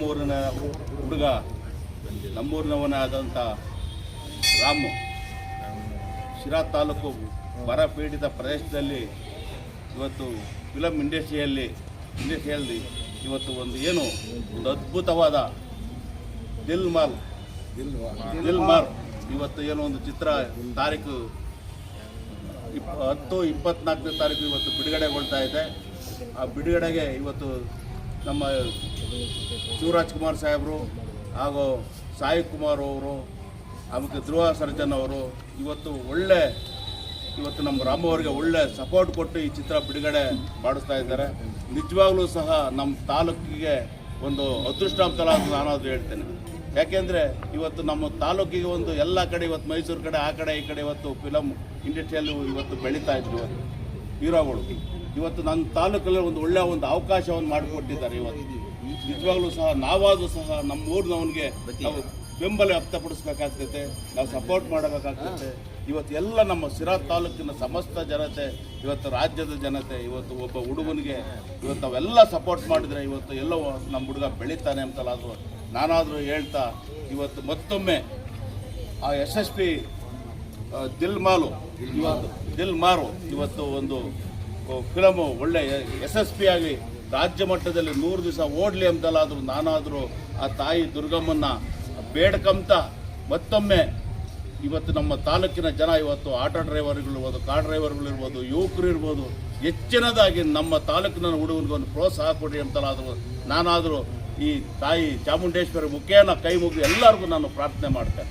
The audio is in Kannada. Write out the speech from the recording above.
ನಮ್ಮೂರಿನ ಹುಡುಗ ನಮ್ಮೂರಿನವನಾದಂಥ ರಾಮು, ಶಿರಾ ತಾಲೂಕು ಬರಪೀಡಿತ ಪ್ರದೇಶದಲ್ಲಿ ಇವತ್ತು ಫಿಲಮ್ ಇಂಡಸ್ಟ್ರಿಯಲ್ಲಿ ಇಂಡಸ್ಟ್ರಿಯಲ್ಲಿ ಇವತ್ತು ಒಂದು ಏನು ಒಂದು ಅದ್ಭುತವಾದ ದಿಲ್ ಮಾಲ್ ದಿಲ್ ಮಾಲ್ ಇವತ್ತು ಏನೋ ಒಂದು ಚಿತ್ರ ತಾರೀಕು ಇಪ್ಪ ಹತ್ತು ಇಪ್ಪತ್ನಾಲ್ಕನೇ ತಾರೀಕು ಇವತ್ತು ಬಿಡುಗಡೆಗೊಳ್ತಾ ಇದೆ. ಆ ಬಿಡುಗಡೆಗೆ ಇವತ್ತು ನಮ್ಮ ಶಿವರಾಜ್ ಕುಮಾರ್ ಸಾಹೇಬರು ಹಾಗೂ ಸಾಯಿ ಕುಮಾರ್ ಅವರು ಆಮೇಲೆ ಧ್ರುವ ಸರ್ಜನ್ ಅವರು ಇವತ್ತು ಒಳ್ಳೆ, ಇವತ್ತು ನಮ್ಮ ರಾಮ ಅವರಿಗೆ ಒಳ್ಳೆ ಸಪೋರ್ಟ್ ಕೊಟ್ಟು ಈ ಚಿತ್ರ ಬಿಡುಗಡೆ ಮಾಡಿಸ್ತಾ ಇದ್ದಾರೆ. ನಿಜವಾಗ್ಲೂ ಸಹ ನಮ್ಮ ತಾಲೂಕಿಗೆ ಒಂದು ಅದೃಷ್ಟ ಅಂತಲ್ಲ ಅಂತ ಅದು ಹೇಳ್ತೇನೆ. ಯಾಕೆಂದರೆ ಇವತ್ತು ನಮ್ಮ ತಾಲೂಕಿಗೆ ಒಂದು ಎಲ್ಲ ಕಡೆ, ಇವತ್ತು ಮೈಸೂರು ಕಡೆ, ಆ ಕಡೆ, ಈ ಕಡೆ ಇವತ್ತು ಫಿಲಮ್ ಇಂಡಸ್ಟ್ರಿಯಲ್ಲಿ ಇವತ್ತು ಬೆಳೀತಾ ಇದ್ರು ಇವತ್ತು. ಹೀರೋಗಳು ಇವತ್ತು ನನ್ನ ತಾಲೂಕಲ್ಲಿ ಒಂದು ಒಳ್ಳೆಯ ಒಂದು ಅವಕಾಶವನ್ನು ಮಾಡಿಕೊಟ್ಟಿದ್ದಾರೆ ಇವತ್ತು. ನಿಜವಾಗ್ಲೂ ಸಹ ನಾವಾದರೂ ಸಹ ನಮ್ಮ ಊರಿನವನಿಗೆ ನಾವು ಬೆಂಬಲ ವ್ಯಕ್ತಪಡಿಸ್ಬೇಕಾಗ್ತೈತೆ. ನಾವು ಸಪೋರ್ಟ್ ಮಾಡಬೇಕಾಗ್ತೈತೆ. ಇವತ್ತು ಎಲ್ಲ ನಮ್ಮ ಸಿರಾ ತಾಲೂಕಿನ ಸಮಸ್ತ ಜನತೆ, ಇವತ್ತು ರಾಜ್ಯದ ಜನತೆ, ಇವತ್ತು ಒಬ್ಬ ಹುಡುಗನಿಗೆ ಇವತ್ತು ನಾವೆಲ್ಲ ಸಪೋರ್ಟ್ ಮಾಡಿದರೆ ಇವತ್ತು ಎಲ್ಲೋ ನಮ್ಮ ಹುಡುಗ ಬೆಳೀತಾನೆ ಅಂತಲಾದರೂ ನಾನಾದರೂ ಹೇಳ್ತಾ ಇವತ್ತು ಮತ್ತೊಮ್ಮೆ ಆ ಎಸ್ ಎಸ್ ಪಿ ದಿಲ್ ಮಾಲು ಇವತ್ತು ದಿಲ್ ಮಾರು. ಇವತ್ತು ಒಂದು ಫಿಲಮು ಒಳ್ಳೆ ಆಗಿ ರಾಜ್ಯ ಮಟ್ಟದಲ್ಲಿ ನೂರು ದಿವಸ ಓಡಲಿ ಅಂತಲಾದರೂ ನಾನಾದರೂ ಆ ತಾಯಿ ದುರ್ಗಮ್ಮನ್ನ ಬೇಡ್ಕಂತ ಮತ್ತೊಮ್ಮೆ ಇವತ್ತು ನಮ್ಮ ತಾಲೂಕಿನ ಜನ ಇವತ್ತು ಆಟೋ ಡ್ರೈವರ್ಗಳಿರ್ಬೋದು ಕಾರ್ ಡ್ರೈವರ್ಗಳಿರ್ಬೋದು ಯುವಕರು ಇರ್ಬೋದು, ಹೆಚ್ಚಿನದಾಗಿ ನಮ್ಮ ತಾಲೂಕಿನ ಹುಡುಗನಿಗೆ ಒಂದು ಪ್ರೋತ್ಸಾಹ ಕೊಡಿ ಅಂತಲಾದರೂ ನಾನಾದರೂ ಈ ತಾಯಿ ಚಾಮುಂಡೇಶ್ವರಿ ಮುಖೇನ ಕೈ ಮುಗಿದು ಎಲ್ಲರಿಗೂ ನಾನು ಪ್ರಾರ್ಥನೆ ಮಾಡ್ತೇನೆ.